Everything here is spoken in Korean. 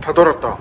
다 돌았다.